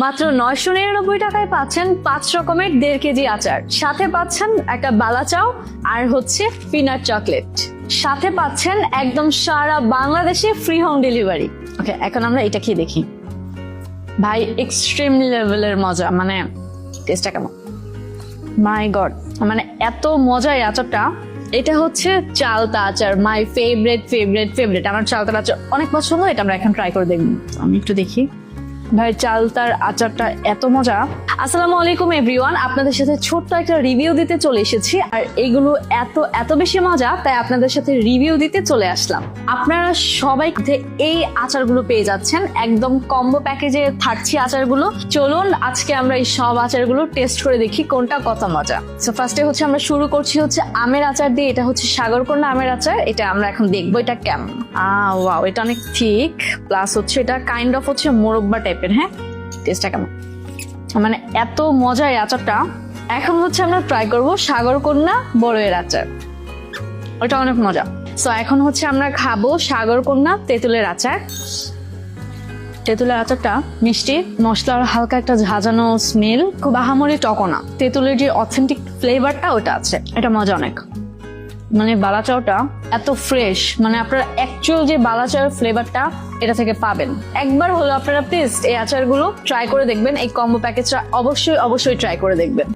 মাত্র নয়শো নিরানব্বই টাকায় পাচ্ছেন পাঁচ রকমের দেড় কেজি আচার। সাথে পাচ্ছেন একটা বালাচাও আর হচ্ছে পিনাট চকলেট। সাথে পাচ্ছেন একদম সারা বাংলাদেশে ফ্রি হোম ডেলিভারি ওকে এখন আমরা এটা খেয়ে দেখি। ভাই এক্সট্রিম লেভেলের মজা মানে টেস্টটা কেমন? মাই গড মানে এত মজা এই আচারটা। এটা হচ্ছে চালতা আচার মাই ফেভারেট ফেভারেট ফেভারেট আমার চালতা আচার অনেক পছন্দ, এটা আমরা এখন ট্রাই করে দেখব। আমি একটু দেখি। ভাই চালতার আচারটা এত মজা। আসসালামু আলাইকুম এভরিওয়ান আপনাদের সাথে ছোট্ট একটা রিভিউ দিতে চলে এসেছি, আর এগুলো এত এত বেশি মজা, তাই আপনাদের সাথে রিভিউ দিতে চলে আসলাম। আপনারা সবাই এই আচারগুলো পেয়ে যাচ্ছেন, একদম কম্বো প্যাকেজে থাকছে আচারগুলো। চলুন, আজকে আমরা এই সব আচারগুলো টেস্ট করে দেখি কোনটা কত মজা। সো ফার্স্টে হচ্ছে আমরা শুরু করছি হচ্ছে আমের আচার দিয়ে, এটা হচ্ছে সাগরকন্যা আমের আচার, এটা আমরা এখন দেখব এটা কেমন। আহ ওয়াও এটা অনেক ঠিক। প্লাস হচ্ছে এটা কাইন্ড অফ হচ্ছে মোরব্বা টাইপের হ্যাঁ? টেস্টটা কেমন? মানে এত মজা এই আচারটা, এখন হচ্ছে আমরা ট্রাই করব সাগরকন্যা বড়ের আচার। ওটা অনেক মজা। সো এখন হচ্ছে আমরা খাব সাগরকন্যা তেঁতুলের আচার। তেঁতুলের আচারটা মিষ্টি, মশলার হালকা একটা ঝাঁঝানো স্মেল খুব আহামরি টকো না। তেঁতুলের যে অথেন্টিক ফ্লেভারটা ওটা আছে। এটা মজা অনেক। মানে বালাচাওটা এত ফ্রেশ মানে আপনার অ্যাকচুয়াল যে বালাচার ফ্লেভারটা এটা থেকে পাবেন। একবার হলো আপনারা প্লিজ এই আচারগুলো ট্রাই করে দেখবেন, এই কম্বো প্যাকেজটা অবশ্যই অবশ্যই ট্রাই করে দেখবেন।